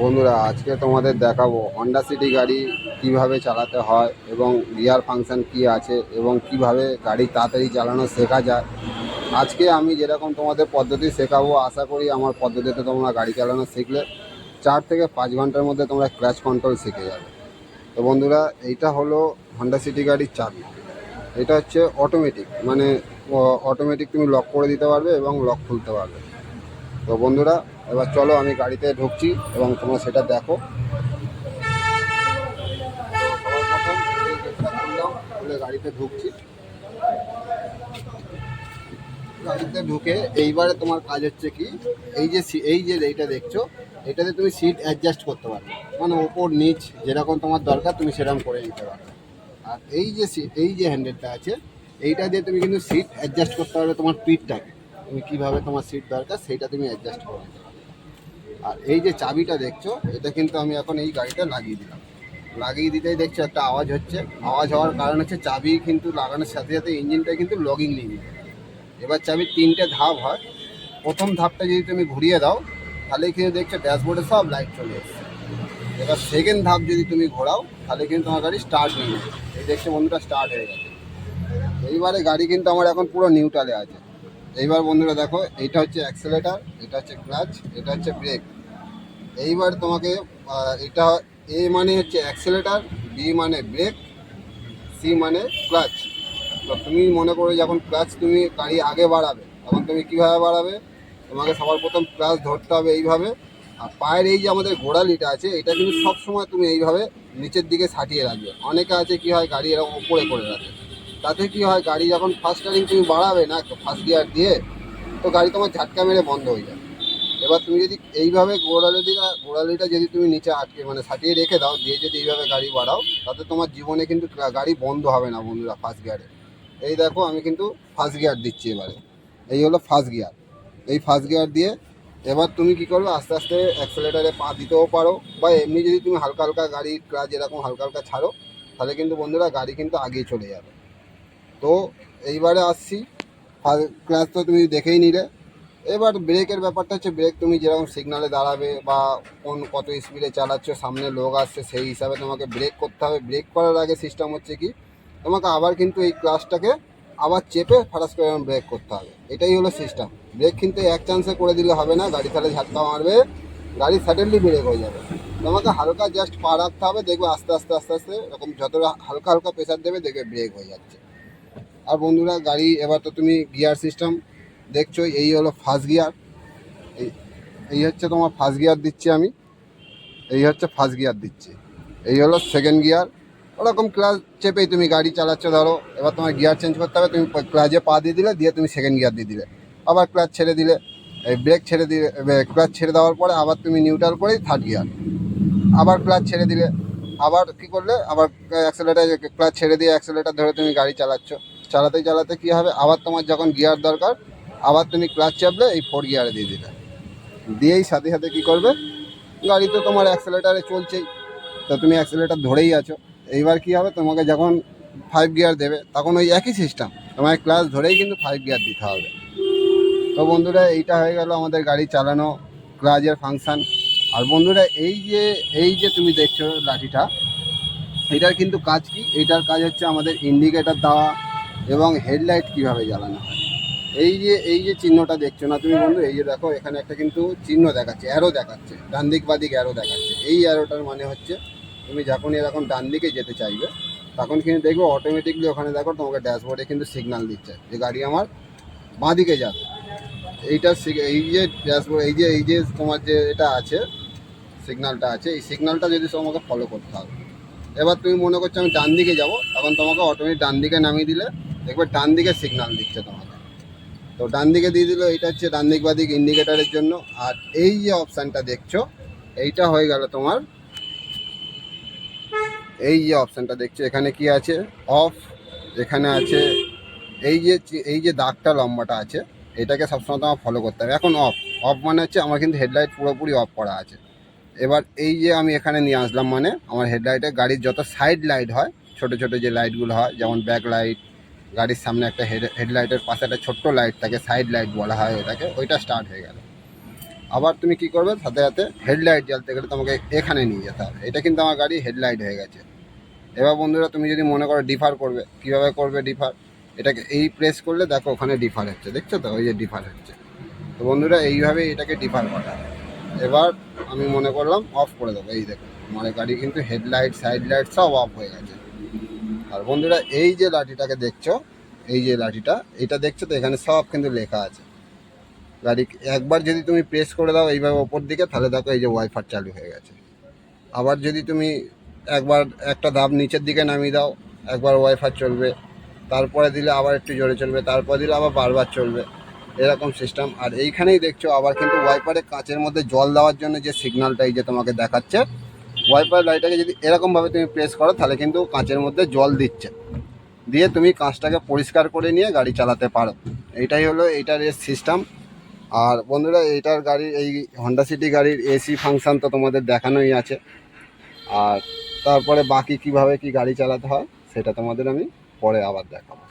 বন্ধুরা, আজকে তোমাদের দেখাবো হন্ডা সিটি গাড়ি কীভাবে চালাতে হয় এবং গিয়ার ফাংশন কি আছে এবং কীভাবে গাড়ি তাড়াতাড়ি চালানো শেখা যায়। আজকে আমি যেরকম তোমাদের পদ্ধতি শেখাবো, আশা করি আমার পদ্ধতিতে তোমরা গাড়ি চালানো শিখলে। চার থেকে পাঁচ ঘণ্টার মধ্যে তোমরা ক্র্যাচ কন্ট্রোল শিখে যাবে। তো বন্ধুরা, এইটা হলো হন্ডা সিটি গাড়ির চাবি। এটা হচ্ছে অটোমেটিক মানে অটোমেটিক তুমি লক করে দিতে পারবে এবং লক খুলতে পারবে। তো বন্ধুরা এবার চলো আমি গাড়িতে ঢুকছি এবং তোমরা সেটা দেখো। গাড়িতে ঢুকছি। গাড়িতে ঢুকে এইবারে তোমার কাজ হচ্ছে কি, এই যে এই যে এইটা দেখছ, এটাতে তুমি সিট অ্যাডজাস্ট করতে পারবে। মানে ওপর, নিচ, যেরকম তোমার দরকার তুমি সেরকম করে নিতে পারবে। আর এই যে এই যে হ্যান্ডেলটা আছে, এইটা দিয়ে তুমি কিন্তু সিট অ্যাডজাস্ট করতে পারবে তোমার পিঠটাকে তুমি কীভাবে তোমার সিট দরকার, সেইটা তুমি অ্যাডজাস্ট করে নিতে আর এই যে চাবিটা দেখছ, এটা কিন্তু আমি এখন এই গাড়িটা লাগিয়ে দিলাম। লাগিয়ে দিতেই দেখছ একটা আওয়াজ হচ্ছে। আওয়াজ হওয়ার কারণ হচ্ছে চাবি কিন্তু লাগানোর সাথে সাথে ইঞ্জিনটা কিন্তু লগিং নিয়ে এবার চাবির তিনটে ধাপ হয়। প্রথম ধাপটা যদি তুমি ঘুরিয়ে দাও, তাহলে কিন্তু দেখছ ড্যাশবোর্ডে সব লাইট চলে এসছে। এবার সেকেন্ড ধাপ যদি তুমি ঘোরাও, তাহলে কিন্তু তোমার গাড়ি স্টার্ট নিয়ে যাবে। এই দেখছ বন্ধুরা স্টার্ট হয়ে গেছে। এইবারে গাড়ি কিন্তু আমার এখন পুরো নিউট্রালে আছে। এইবার বন্ধুরা দেখো, এটা হচ্ছে অ্যাক্সেলেটার এটা হচ্ছে ক্লাচ এটা হচ্ছে ব্রেক এইবার তোমাকে এটা এ মানে হচ্ছে অ্যাক্সেলেটার বি মানে ব্রেক সি মানে ক্লাচ তো তুমি মনে করো যখন ক্লাচ তুমি গাড়ি আগে বাড়াবে, তখন তুমি কীভাবে বাড়াবে? তোমাকে সবার প্রথম ক্লাচ ধরতে হবে এইভাবে। আর পায়ের এই যে আমাদের গোড়ালিটা আছে, এটা কিন্তু সবসময় তুমি এইভাবে নিচের দিকে সাটিয়ে রাখবে। অনেকে আছে কি হয়, গাড়ি এরকম উপরে করে রাখে। তাতে কি হয়, গাড়ি যখন ফার্স্ট টার্নিং তুমি বাড়াবে না ফার্স্ট গিয়ার দিয়ে, তো গাড়ি তোমার ঝাটকা মেরে বন্ধ হয়ে যাবে। এবার তুমি যদি এইভাবে গোড়ালিটা গোড়ালিটা যদি তুমি নিচে আটকে মানে সাটিয়ে রেখে দাও, দিয়ে যদি এইভাবে গাড়ি বাড়াও, তাতে তোমার জীবনে কিন্তু গাড়ি বন্ধ হবে না বন্ধুরা ফার্স্ট গিয়ারে এই দেখো, আমি কিন্তু ফার্স্ট গিয়ার দিচ্ছি এবারে। এই হলো ফার্স্ট গিয়ার এই ফার্স্ট গিয়ার দিয়ে এবার তুমি কি করবে, আস্তে আস্তে অ্যাক্সেলেটারে পা দিতেও পারো, বা এমনি যদি তুমি হালকা হালকা গাড়ি ক্লাচ এরকম হালকা হালকা ছাড়ো, তাহলে কিন্তু বন্ধুরা গাড়ি কিন্তু আগিয়ে চলে যাবে। তো এইবারে আসছি। ক্লাস তো তুমি দেখেই নিলে। এবার ব্রেকের ব্যাপারটা হচ্ছে, ব্রেক তুমি যেরকম সিগনালে দাঁড়াবে বা কোন কত স্পিডে চালাচ্ছ, সামনে লোক আসছে, সেই হিসাবে তোমাকে ব্রেক করতে হবে। ব্রেক করার আগে সিস্টেম হচ্ছে কি, তোমাকে আবার কিন্তু এই ক্লাসটাকে আবার চেপে ফাটাস করে ব্রেক করতে হবে। এটাই হলো সিস্টেম ব্রেক কিন্তু এক চান্সে করে দিলে হবে না, গাড়ি তাহলে ঝাটকা মারবে, গাড়ি সাডেনলি ব্রেক হয়ে যাবে। তোমাকে হালকা জাস্ট পা রাখতে হবে, দেখবে আস্তে আস্তে আস্তে আস্তে এরকম যতটা হালকা হালকা প্রেশার দেবে, দেখবে ব্রেক হয়ে যাচ্ছে। আর বন্ধুরা, গাড়ি, এবার তো তুমি গিয়ার সিস্টেম দেখছ এই হলো ফার্স্ট গিয়ার এই এই হচ্ছে তোমার ফার্স্ট গিয়ার দিচ্ছি আমি। এই হচ্ছে ফার্স্ট গিয়ার দিচ্ছি। এই হলো সেকেন্ড গিয়ার ওরকম ক্লাস চেপেই তুমি গাড়ি চালাচ্ছ, ধরো, এবার তোমার গিয়ার চেঞ্জ করতে হবে, তুমি ক্লাচে পা দিয়ে দিলে, দিয়ে তুমি সেকেন্ড গিয়ার দিয়ে দিলে। আবার ক্লাচ ছেড়ে দিলে, এই ব্রেক ছেড়ে দিলে ক্লাচ ছেড়ে দেওয়ার পরে আবার তুমি নিউট্রাল করেই থার্ড গিয়ার আবার ক্লাচ ছেড়ে দিলে, আবার কি করলে, আবার অ্যাক্সেলেটার ক্লাচ ছেড়ে দিয়ে অ্যাক্সেলেটার ধরে তুমি গাড়ি চালাচ্ছ। চালাতে চালাতে কি হবে? আবার তোমার যখন গিয়ার দরকার আবার তুমি ক্লাচ চাপলে এই ফোর গিয়ারে দিয়ে দিলে। দিয়েই সাথে সাথে কি করবে? গাড়ি তো তোমার অ্যাক্সেলেটারে চলছেই। তো তুমি অ্যাক্সেলেটার ধরেই আছো। এইবার কি হবে? তোমাকে যখন ফাইভ গিয়ার দেবে, তখন ওই একই সিস্টেম তোমার ক্লাস ধরেই কিন্তু ফাইভ গিয়ার দিতে হবে। তো বন্ধুরা, এইটা হয়ে গেল আমাদের গাড়ি চালানো ক্লাচের ফাংশান আর বন্ধুরা, এই যে এই যে তুমি দেখছ লাঠিটা, এটার কিন্তু কাজ কি? এইটার কাজ হচ্ছে আমাদের ইন্ডিকেটার দেওয়া এবং হেডলাইট কীভাবে জ্বালানো হয়। এই যে এই যে চিহ্নটা দেখছ না তুমি বন্ধু? এই যে দেখো, এখানে একটা কিন্তু চিহ্ন দেখাচ্ছে অ্যারো দেখাচ্ছে, ডান দিক বাদিক অ্যারো দেখাচ্ছে। এই অ্যারোটার মানে হচ্ছে, তুমি যখন এরকম ডান দিকে যেতে চাইবে, তখন কিন্তু দেখবে অটোমেটিকলি ওখানে দেখো তোমাকে ড্যাশবোর্ডে কিন্তু সিগনাল দিচ্ছে যে গাড়ি আমার বাঁ দিকে যাবে। এইটা এই যে ড্যাশবোর্ড এই যে এই যে তোমার যে এটা আছে সিগনালটা আছে, এই সিগনালটা যদি তোমাকে ফলো করতে হবে। এবার তুমি মনে করছ আমি ডান দিকে যাব, তখন তোমাকে অটোমেটিক ডান দিকে নামিয়ে দিলে, দেখবে ডান দিকে সিগনাল দিচ্ছে তোমাকে। তো ডান দিকে দিয়ে দিল, এটা হচ্ছে ডান দিক বাদিক ইন্ডিকেটারের জন্য। আর এই যে অপশানটা দেখছ, এইটা হয়ে গেল তোমার। এই যে অপশানটা দেখছ, এখানে কি আছে? অফ এখানে আছে, এই যে এই যে দাগটা লম্বাটা আছে, এটাকে সবসময় তোমার ফলো করতে হবে। এখন অফ অফ মানে হচ্ছে আমার কিন্তু হেডলাইট পুরোপুরি অফ করা আছে। এবার এই যে আমি এখানে নিয়ে আসলাম মানে আমার হেডলাইটে গাড়ির যত সাইড লাইট হয়, ছোট ছোট যে লাইটগুলো হয়, যেমন ব্যাক লাইট গাড়ির সামনে একটা হেড হেডলাইটের পাশে একটা ছোট্ট লাইট থাকে সাইড লাইট বলা হয় এটাকে, ওইটা স্টার্ট হয়ে গেল। আবার তুমি কি করবে, সাথে সাথে হেডলাইট জ্বালতে গেলে তোমাকে এখানে নিয়ে যেতে হবে। এটা কিন্তু আমার গাড়ি হেডলাইট হয়ে গেছে। এবার বন্ধুরা, তুমি যদি মনে করো ডিফার করবে, কীভাবে করবে ডিফার এটাকে এই প্রেস করলে দেখো ওখানে ডিফার হচ্ছে, দেখছ তো? ওই যে ডিফার হচ্ছে। তো বন্ধুরা এইভাবে এটাকে ডিফার করা এবার আমি মনে করলাম অফ করে দেবো। এই দেখো আমার গাড়ি কিন্তু হেডলাইট সাইড লাইট সব অফ হয়ে গেছে। আর বন্ধুরা, এই যে লাঠিটাকে দেখছ, এই যে লাঠিটা, এটা দেখছ তো, এখানে সব কিন্তু লেখা আছে। গাড়ি, একবার যদি তুমি প্রেস করে দাও এইভাবে ওপর দিকে, তাহলে দেখো এই যে ওয়াইফার চালু হয়ে গেছে। আবার যদি তুমি একবার একটা ধাপ নিচের দিকে নামিয়ে দাও, একবার ওয়াইফার চলবে। তারপরে দিলে আবার একটু জোরে চলবে, তারপরে দিলে আবার বারবার চলবে। এরকম সিস্টেম আর এইখানেই দেখছ, আবার কিন্তু ওয়াইফারে কাঁচের মধ্যে জল দেওয়ার জন্য যে সিগন্যালটা এই যে তোমাকে দেখাচ্ছে ওয়াইপার লাইটটাকে যদি এরকমভাবে তুমি প্রেস করো, তাহলে কিন্তু কাঁচের মধ্যে জল দিচ্ছে। দিয়ে তুমি কাঁচটাকে পরিষ্কার করে নিয়ে গাড়ি চালাতে পারো। এইটাই হলো এইটার এর সিস্টেম আর বন্ধুরা, এইটার গাড়ির এই হন্ডা সিটি গাড়ির এসি ফাংশন তো তোমাদের দেখানোই আছে। আর তারপরে বাকি কীভাবে কি গাড়ি চালাতে হয়, সেটা তোমাদের আমি পরে আবার দেখাবো।